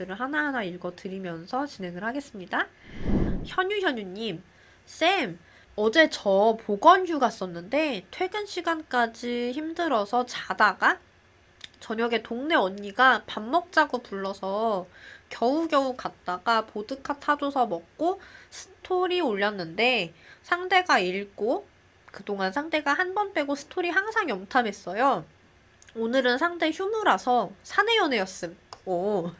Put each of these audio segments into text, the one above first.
댓글들을 하나하나 읽어드리면서 진행을 하겠습니다. 현유현유님, 쌤, 어제 저 보건 휴가 썼는데 퇴근 시간까지 힘들어서 자다가 저녁에 동네 언니가 밥 먹자고 불러서 겨우겨우 갔다가 보드카 타줘서 먹고 스토리 올렸는데 상대가 읽고 그동안 상대가 한 번 빼고 스토리 항상 염탐했어요. 오늘은 상대 휴무라서 사내 연애였음. 오,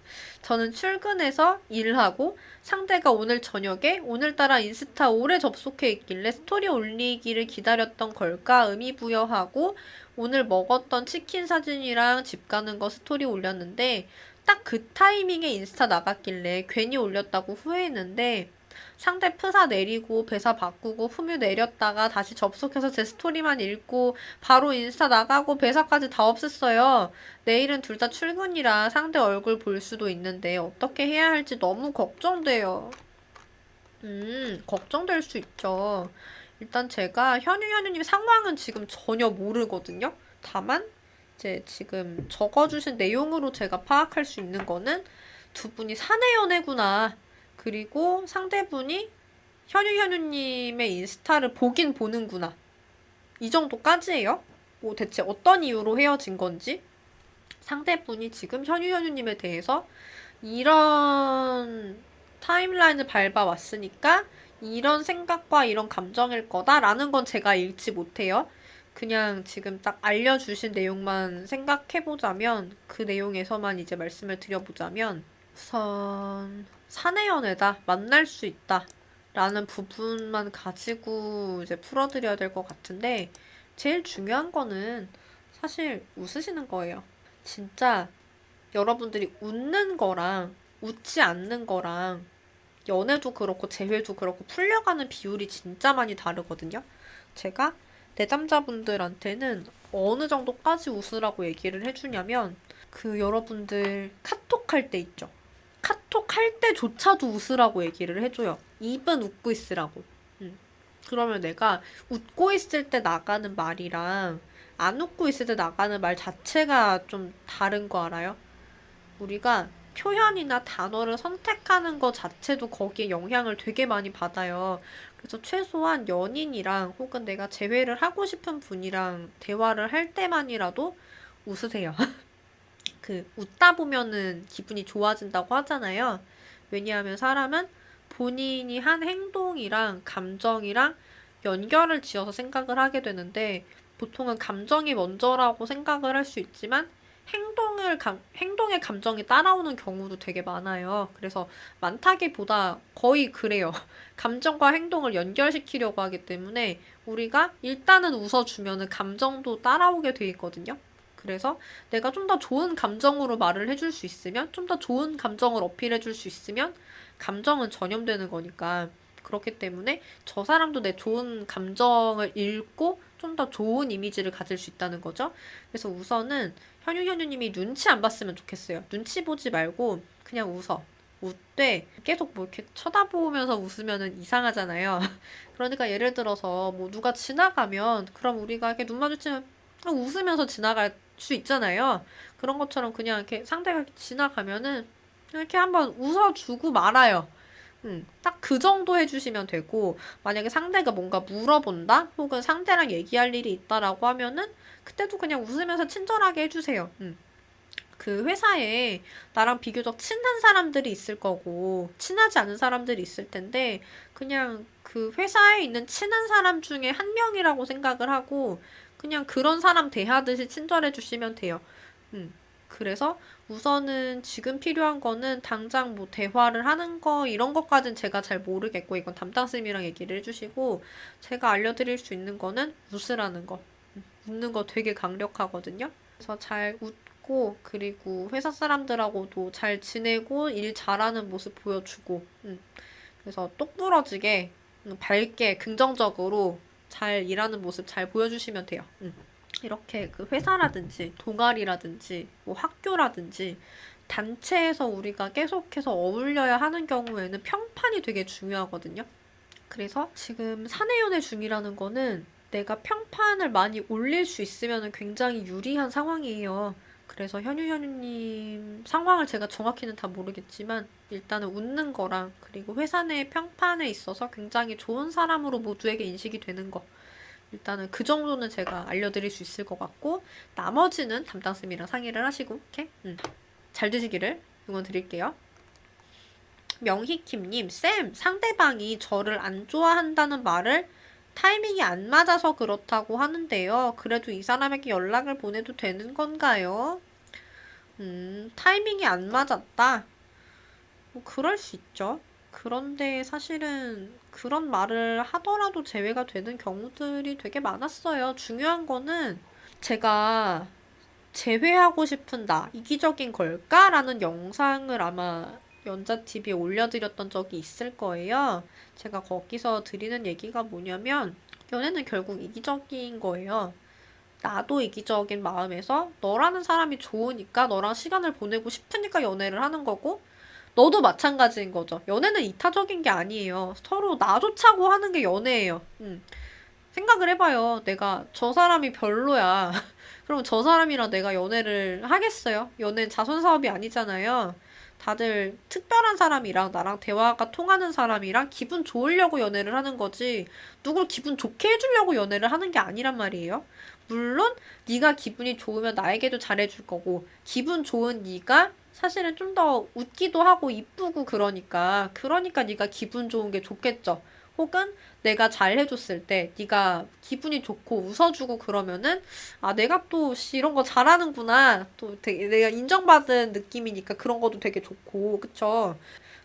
저는 출근해서 일하고 상대가 오늘 저녁에 오늘따라 인스타 오래 접속해 있길래 스토리 올리기를 기다렸던 걸까 의미 부여하고 오늘 먹었던 치킨 사진이랑 집 가는 거 스토리 올렸는데 딱 그 타이밍에 인스타 나갔길래 괜히 올렸다고 후회했는데 상대 프사 내리고 배사 바꾸고 후뮤 내렸다가 다시 접속해서 제 스토리만 읽고 바로 인스타 나가고 배사까지 다 없앴어요. 내일은 둘 다 출근이라 상대 얼굴 볼 수도 있는데 어떻게 해야 할지 너무 걱정돼요. 음, 걱정될 수 있죠. 일단 제가 현유 현유님 상황은 지금 전혀 모르거든요. 다만 이제 지금 적어주신 내용으로 제가 파악할 수 있는 거는 두 분이 사내 연애구나. 그리고 상대분이 현유 현유님의 인스타를 보긴 보는구나. 이 정도까지예요. 뭐 대체 어떤 이유로 헤어진 건지 상대분이 지금 현유 현유님에 대해서 이런 타임라인을 밟아왔으니까 이런 생각과 이런 감정일 거다라는 건 제가 읽지 못해요. 그냥 지금 딱 알려주신 내용만 생각해보자면 그 내용에서만 이제 말씀을 드려보자면 우선 사내 연애다 만날 수 있다 라는 부분만 가지고 이제 풀어드려야 될 것 같은데 제일 중요한 거는 사실 웃으시는 거예요. 진짜 여러분들이 웃는 거랑 웃지 않는 거랑 연애도 그렇고 재회도 그렇고 풀려가는 비율이 진짜 많이 다르거든요. 제가 내담자분들한테는 어느 정도까지 웃으라고 얘기를 해주냐면 그 여러분들 카톡 할 때 있죠. 카톡 할 때조차도 웃으라고 얘기를 해줘요. 입은 웃고 있으라고. 음. 그러면 내가 웃고 있을 때 나가는 말이랑 안 웃고 있을 때 나가는 말 자체가 좀 다른 거 알아요? 우리가 표현이나 단어를 선택하는 것 자체도 거기에 영향을 되게 많이 받아요. 그래서 최소한 연인이랑 혹은 내가 재회를 하고 싶은 분이랑 대화를 할 때만이라도 웃으세요. 그 웃다 보면은 기분이 좋아진다고 하잖아요. 왜냐하면 사람은 본인이 한 행동이랑 감정이랑 연결을 지어서 생각을 하게 되는데 보통은 감정이 먼저라고 생각을 할 수 있지만 행동을 감, 행동의 감정이 따라오는 경우도 되게 많아요. 그래서 많다기보다 거의 그래요. 감정과 행동을 연결시키려고 하기 때문에 우리가 일단은 웃어주면은 감정도 따라오게 돼 있거든요. 그래서 내가 좀 더 좋은 감정으로 말을 해줄 수 있으면, 좀 더 좋은 감정을 어필해줄 수 있으면, 감정은 전염되는 거니까. 그렇기 때문에 저 사람도 내 좋은 감정을 읽고 좀 더 좋은 이미지를 가질 수 있다는 거죠. 그래서 우선은 현유 현유님이 눈치 안 봤으면 좋겠어요. 눈치 보지 말고 그냥 웃어. 웃되 계속 뭐 이렇게 쳐다보면서 웃으면은 이상하잖아요. 그러니까 예를 들어서 뭐 누가 지나가면 그럼 우리가 이렇게 눈 마주치면 그냥 웃으면서 지나갈 수 있잖아요. 그런 것처럼 그냥 이렇게 상대가 지나가면은 이렇게 한번 웃어주고 말아요. 음, 딱 그 정도 해주시면 되고, 만약에 상대가 뭔가 물어본다? 혹은 상대랑 얘기할 일이 있다라고 하면은, 그때도 그냥 웃으면서 친절하게 해주세요. 음. 그 회사에 나랑 비교적 친한 사람들이 있을 거고, 친하지 않은 사람들이 있을 텐데, 그냥 그 회사에 있는 친한 사람 중에 한 명이라고 생각을 하고, 그냥 그런 사람 대하듯이 친절해 주시면 돼요. 음. 그래서 우선은 지금 필요한 거는 당장 뭐 대화를 하는 거 이런 것까진 제가 잘 모르겠고 이건 담당쌤이랑 얘기를 해주시고 제가 알려드릴 수 있는 거는 웃으라는 거. 음, 웃는 거 되게 강력하거든요. 그래서 잘 웃고 그리고 회사 사람들하고도 잘 지내고 일 잘하는 모습 보여주고 음. 그래서 똑부러지게 음, 밝게 긍정적으로 잘 일하는 모습 잘 보여주시면 돼요. 음. 이렇게 그 회사라든지 동아리라든지 뭐 학교라든지 단체에서 우리가 계속해서 어울려야 하는 경우에는 평판이 되게 중요하거든요. 그래서 지금 사내연애 중이라는 거는 내가 평판을 많이 올릴 수 있으면 굉장히 유리한 상황이에요. 그래서 현유 현유님 상황을 제가 정확히는 다 모르겠지만 일단은 웃는 거랑 그리고 회사 내 평판에 있어서 굉장히 좋은 사람으로 모두에게 인식이 되는 거 일단은 그 정도는 제가 알려드릴 수 있을 것 같고 나머지는 담당 쌤이랑 상의를 하시고 이렇게 음, 잘 되시기를 응원 드릴게요. 명희킴님, 쌤, 상대방이 저를 안 좋아한다는 말을 타이밍이 안 맞아서 그렇다고 하는데요. 그래도 이 사람에게 연락을 보내도 되는 건가요? 음, 타이밍이 안 맞았다. 뭐, 그럴 수 있죠. 그런데 사실은 그런 말을 하더라도 제외가 되는 경우들이 되게 많았어요. 중요한 거는 제가 제외하고 싶은 나, 이기적인 걸까라는 영상을 아마 연자TV에 올려드렸던 적이 있을 거예요. 제가 거기서 드리는 얘기가 뭐냐면, 연애는 결국 이기적인 거예요. 나도 이기적인 마음에서 너라는 사람이 좋으니까 너랑 시간을 보내고 싶으니까 연애를 하는 거고, 너도 마찬가지인 거죠. 연애는 이타적인 게 아니에요. 서로 나 좋자고 하는 게 연애예요. 음. 생각을 해봐요. 내가 저 사람이 별로야. 그럼 저 사람이랑 내가 연애를 하겠어요? 연애는 자선 사업이 아니잖아요. 다들 특별한 사람이랑 나랑 대화가 통하는 사람이랑 기분 좋으려고 연애를 하는 거지 누굴 기분 좋게 해주려고 연애를 하는 게 아니란 말이에요. 물론 네가 기분이 좋으면 나에게도 잘해줄 거고 기분 좋은 네가 사실은 좀 더 웃기도 하고 이쁘고 그러니까 그러니까 네가 기분 좋은 게 좋겠죠. 혹은 내가 잘 해줬을 때 네가 기분이 좋고 웃어주고 그러면은 아 내가 또 씨, 이런 거 잘하는구나 또 되게 내가 인정받은 느낌이니까 그런 것도 되게 좋고 그쵸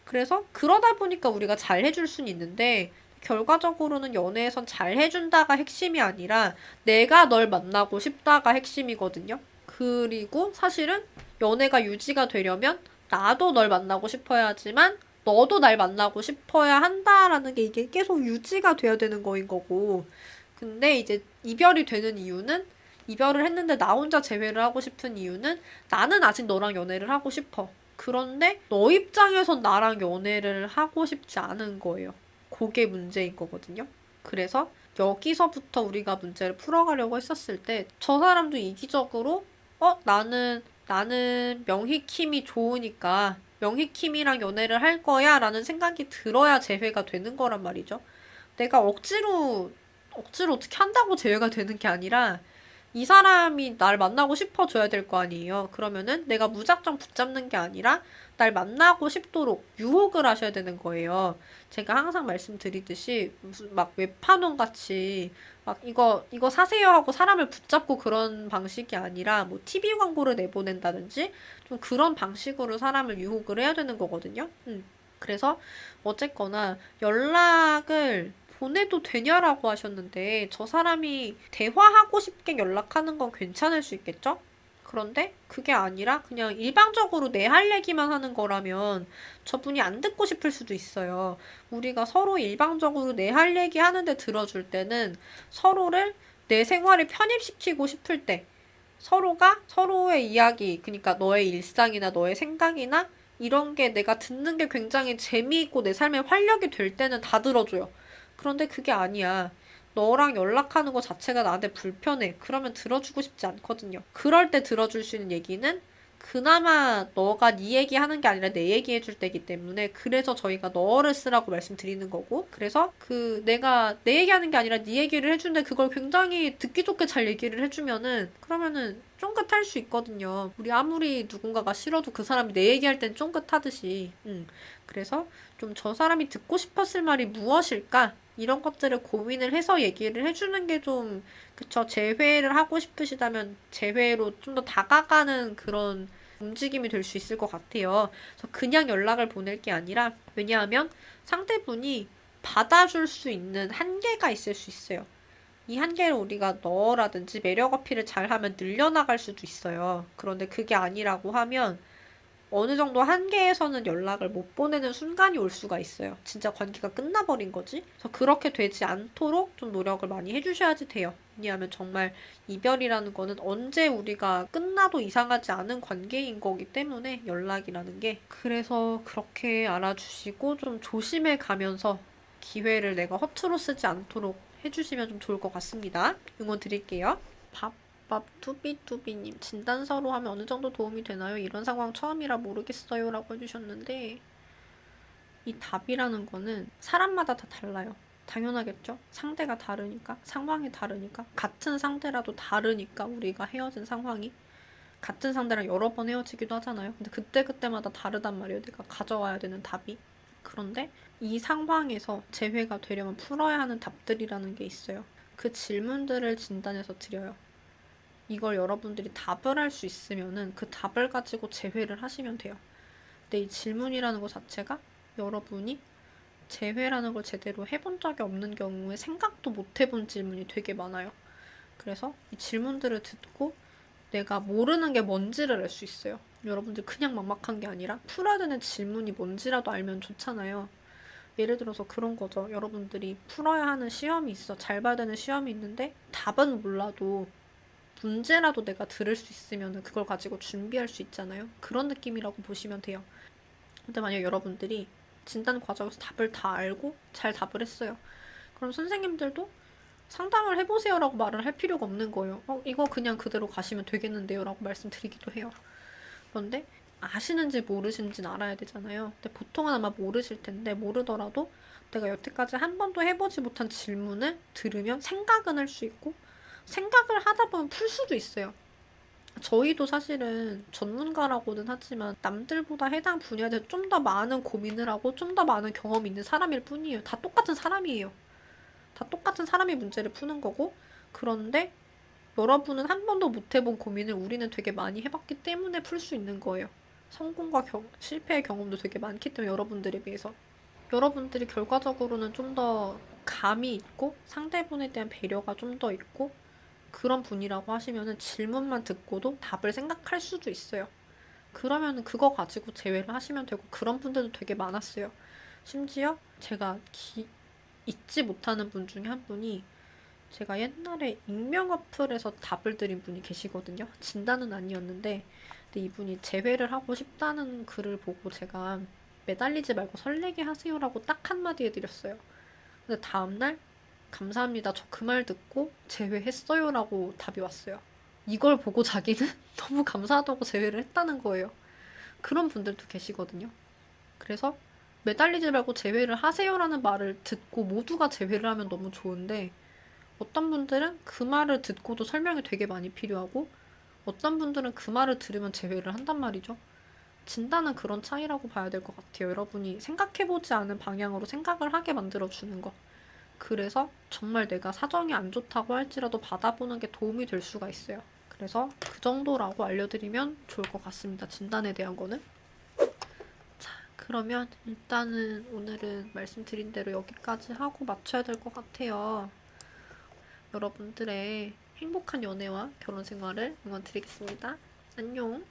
그래서 그러다 보니까 우리가 잘 해줄 순 있는데 결과적으로는 연애에선 잘 해준다가 핵심이 아니라 내가 널 만나고 싶다가 핵심이거든요 그리고 사실은 연애가 유지가 되려면 나도 널 만나고 싶어야 하지만 너도 날 만나고 싶어야 한다라는 게 이게 계속 유지가 돼야 되는 거인 거고. 근데 이제 이별이 되는 이유는 이별을 했는데 나 혼자 재회를 하고 싶은 이유는 나는 아직 너랑 연애를 하고 싶어. 그런데 너 입장에선 나랑 연애를 하고 싶지 않은 거예요. 그게 문제인 거거든요. 그래서 여기서부터 우리가 문제를 풀어가려고 했었을 때 저 사람도 이기적으로 어 나는 나는 명희킴이 좋으니까 명희킴이랑 연애를 할 거야 라는 생각이 들어야 재회가 되는 거란 말이죠. 내가 억지로, 억지로 어떻게 한다고 재회가 되는 게 아니라 이 사람이 날 만나고 싶어 줘야 될 거 아니에요. 그러면은 내가 무작정 붙잡는 게 아니라 날 만나고 싶도록 유혹을 하셔야 되는 거예요. 제가 항상 말씀드리듯이 무슨 막 웹판원 같이 막 이거 이거 사세요 하고 사람을 붙잡고 그런 방식이 아니라 뭐 TV 광고를 내보낸다든지 좀 그런 방식으로 사람을 유혹을 해야 되는 거거든요. 음. 그래서 어쨌거나 연락을 보내도 되냐라고 하셨는데 저 사람이 대화하고 싶게 연락하는 건 괜찮을 수 있겠죠? 그런데 그게 아니라 그냥 일방적으로 내 할 얘기만 하는 거라면 저분이 안 듣고 싶을 수도 있어요. 우리가 서로 일방적으로 내 할 얘기 하는데 들어줄 때는 서로를 내 생활에 편입시키고 싶을 때 서로가 서로의 이야기, 그러니까 너의 일상이나 너의 생각이나 이런 게 내가 듣는 게 굉장히 재미있고 내 삶에 활력이 될 때는 다 들어줘요. 그런데 그게 아니야. 너랑 연락하는 거 자체가 나한테 불편해. 그러면 들어주고 싶지 않거든요. 그럴 때 들어줄 수 있는 얘기는 그나마 너가 네 얘기하는 게 아니라 내 얘기해줄 때기 때문에 그래서 저희가 너를 쓰라고 말씀드리는 거고 그래서 그 내가 내 얘기하는 게 아니라 네 얘기를 해주는데 그걸 굉장히 듣기 좋게 잘 얘기를 해주면은 그러면은 쫑긋할 수 있거든요. 우리 아무리 누군가가 싫어도 그 사람이 내 얘기할 땐 쫑긋하듯이. 음. 그래서 좀 저 사람이 듣고 싶었을 말이 무엇일까? 이런 것들을 고민을 해서 얘기를 해주는 게 좀, 그쵸. 재회를 하고 싶으시다면 재회로 좀 더 다가가는 그런 움직임이 될 수 있을 것 같아요. 그냥 연락을 보낼 게 아니라, 왜냐하면 상대분이 받아줄 수 있는 한계가 있을 수 있어요. 이 한계를 우리가 너라든지 매력 어필을 잘하면 늘려나갈 수도 있어요. 그런데 그게 아니라고 하면 어느 정도 한계에서는 연락을 못 보내는 순간이 올 수가 있어요. 진짜 관계가 끝나버린 거지. 그래서 그렇게 되지 않도록 좀 노력을 많이 해주셔야지 돼요. 왜냐하면 정말 이별이라는 거는 언제 우리가 끝나도 이상하지 않은 관계인 거기 때문에 연락이라는 게. 그래서 그렇게 알아주시고 좀 조심해 가면서 기회를 내가 허투루 쓰지 않도록 해주시면 좀 좋을 것 같습니다. 응원 드릴게요. 밥 밥 뚜비뚜비님 진단서로 하면 어느 정도 도움이 되나요? 이런 상황 처음이라 모르겠어요 라고 해주셨는데 이 답이라는 거는 사람마다 다 달라요. 당연하겠죠? 상대가 다르니까 상황이 다르니까 같은 상대라도 다르니까 우리가 헤어진 상황이 같은 상대랑 여러 번 헤어지기도 하잖아요. 근데 그때그때마다 다르단 말이에요. 내가 가져와야 되는 답이. 그런데 이 상황에서 재회가 되려면 풀어야 하는 답들이라는 게 있어요. 그 질문들을 진단해서 드려요. 이걸 여러분들이 답을 할 수 있으면은 그 답을 가지고 재회를 하시면 돼요. 근데 이 질문이라는 것 자체가 여러분이 재회라는 걸 제대로 해본 적이 없는 경우에 생각도 못 해본 질문이 되게 많아요. 그래서 이 질문들을 듣고 내가 모르는 게 뭔지를 알 수 있어요. 여러분들 그냥 막막한 게 아니라 풀어야 되는 질문이 뭔지라도 알면 좋잖아요. 예를 들어서 그런 거죠. 여러분들이 풀어야 하는 시험이 있어. 잘 봐야 되는 시험이 있는데 답은 몰라도 문제라도 내가 들을 수 있으면 그걸 가지고 준비할 수 있잖아요. 그런 느낌이라고 보시면 돼요. 근데 만약 여러분들이 진단 과정에서 답을 다 알고 잘 답을 했어요. 그럼 선생님들도 상담을 해보세요라고 말을 할 필요가 없는 거예요. 어, 이거 그냥 그대로 가시면 되겠는데요라고 말씀드리기도 해요. 그런데 아시는지 모르시는지는 알아야 되잖아요. 근데 보통은 아마 모르실 텐데 모르더라도 내가 여태까지 한 번도 해보지 못한 질문을 들으면 생각은 할 수 있고 생각을 하다 보면 풀 수도 있어요. 저희도 사실은 전문가라고는 하지만 남들보다 해당 분야에 대해서 좀 더 많은 고민을 하고 좀 더 많은 경험이 있는 사람일 뿐이에요. 다 똑같은 사람이에요. 다 똑같은 사람이 문제를 푸는 거고 그런데 여러분은 한 번도 못 해본 고민을 우리는 되게 많이 해봤기 때문에 풀 수 있는 거예요. 성공과 경- 실패의 경험도 되게 많기 때문에 여러분들에 비해서 여러분들이 결과적으로는 좀 더 감이 있고 상대분에 대한 배려가 좀 더 있고 그런 분이라고 하시면은 질문만 듣고도 답을 생각할 수도 있어요. 그러면은 그거 가지고 제외를 하시면 되고 그런 분들도 되게 많았어요. 심지어 제가 기- 잊지 못하는 분 중에 한 분이 제가 옛날에 익명 어플에서 답을 드린 분이 계시거든요. 진단은 아니었는데 근데 이분이 재회를 하고 싶다는 글을 보고 제가 매달리지 말고 설레게 하세요라고 딱 한마디 해드렸어요. 근데 다음날 감사합니다. 저 그 말 듣고 제외했어요 라고 답이 왔어요. 이걸 보고 자기는 너무 감사하다고 제외를 했다는 거예요. 그런 분들도 계시거든요. 그래서 매달리지 말고 제외를 하세요라는 말을 듣고 모두가 제외를 하면 너무 좋은데 어떤 분들은 그 말을 듣고도 설명이 되게 많이 필요하고 어떤 분들은 그 말을 들으면 제외를 한단 말이죠. 진단은 그런 차이라고 봐야 될 것 같아요. 여러분이 생각해보지 않은 방향으로 생각을 하게 만들어주는 거. 그래서 정말 내가 사정이 안 좋다고 할지라도 받아보는 게 도움이 될 수가 있어요. 그래서 그 정도라고 알려드리면 좋을 것 같습니다. 진단에 대한 거는. 자, 그러면 일단은 오늘은 말씀드린 대로 여기까지 하고 마쳐야 될 것 같아요. 여러분들의 행복한 연애와 결혼 생활을 응원 드리겠습니다. 안녕.